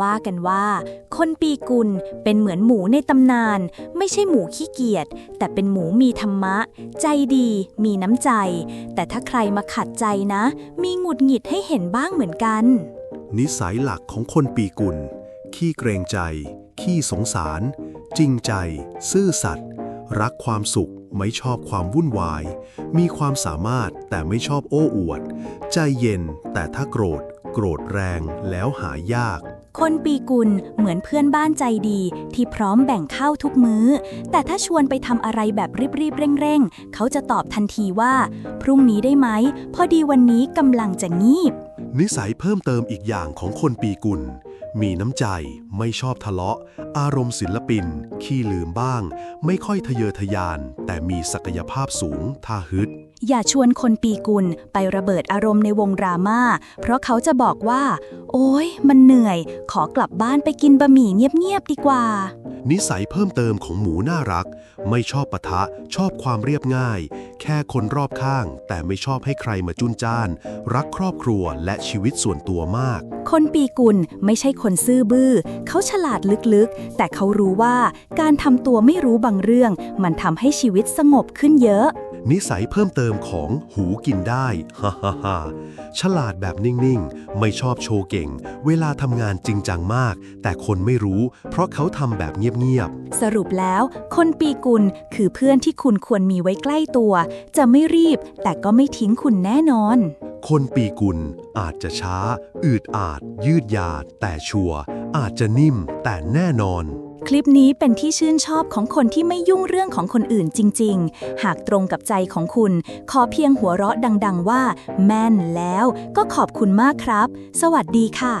ว่ากันว่า คนปีกุลเป็นเหมือนหมูในตำนาน ไม่ใช่หมูขี้เกียจแต่เป็นหมูมีธรรมะ ใจดี มีน้ำใจ แต่ถ้าใครมาขัดใจนะ มีหงุดหงิดให้เห็นบ้างเหมือนกัน นิสัยหลักของคนปีกุล ขี้เกรงใจ ขี้สงสาร จริงใจ ซื่อสัตย์รักความสุขไม่ชอบความวุ่นวาย มีความสามารถแต่ไม่ชอบโอ้อวด ใจเย็นแต่ถ้าโกรธ โกรธแรงแล้วหายาก คนปีกุลเหมือนเพื่อนบ้านใจดีที่พร้อมแบ่งข้าวทุกมื้อ แต่ถ้าชวนไปทำอะไรแบบรีบๆเร่งๆ เขาจะตอบทันทีว่า พรุ่งนี้ได้ไหม พอดีวันนี้กำลังจะงีบ นิสัยเพิ่มเติมอีกอย่างของคนปีกุล มีน้ำใจ ไม่ชอบทะเลาะ อารมณ์ศิลปิน ขี้ลืมบ้าง ไม่ค่อยทะเยอทะยาน แต่มีศักยภาพสูงท่าฮึด อย่าชวนคนปีกุลไประเบิดอารมณ์ในวงดราม่า เพราะเขาจะบอกว่า โอ้ยมันเหนื่อย ขอกลับบ้านไปกินบะหมี่เงียบๆดีกว่า นิสัยเพิ่มเติมของหมูน่ารัก ไม่ชอบปะทะ ชอบความเรียบง่าย แค่คนรอบข้าง แต่ไม่ชอบให้ใครมาจุนจ้าน รักครอบครัวและชีวิตส่วนตัวมากคนปีกุลไม่ใช่คนซื่อบื้อ เขาฉลาดลึกๆ แต่เขารู้ว่าการทำตัวไม่รู้บางเรื่อง มันทำให้ชีวิตสงบขึ้นเยอะ นิสัยเพิ่มเติมของหูกินได้ ฮ่าฮ่าฮ่าฉลาดแบบนิ่ง ๆ ไม่ชอบโชว์เก่ง เวลาทำงานจริงจังมาก แต่คนไม่รู้ เพราะเขาทำแบบเงียบสรุปแล้ว คนปีกุลคือเพื่อนที่คุณควรมีไว้ใกล้ตัว จะไม่รีบแต่ก็ไม่ทิ้งคุณแน่นอนๆ คนปีกุลอาจจะช้า อืดอาด ยืดยาด แต่ชัวร์อาจจะนิ่ม แต่แน่นอน คลิปนี้เป็นที่ชื่นชอบของคนที่ไม่ยุ่งเรื่องของคนอื่นจริง ๆ หากตรงกับใจของคุณ ขอเพียงหัวเราะดัง ๆ ว่า แม่นแล้ว ก็ขอบคุณมากครับ สวัสดีค่ะ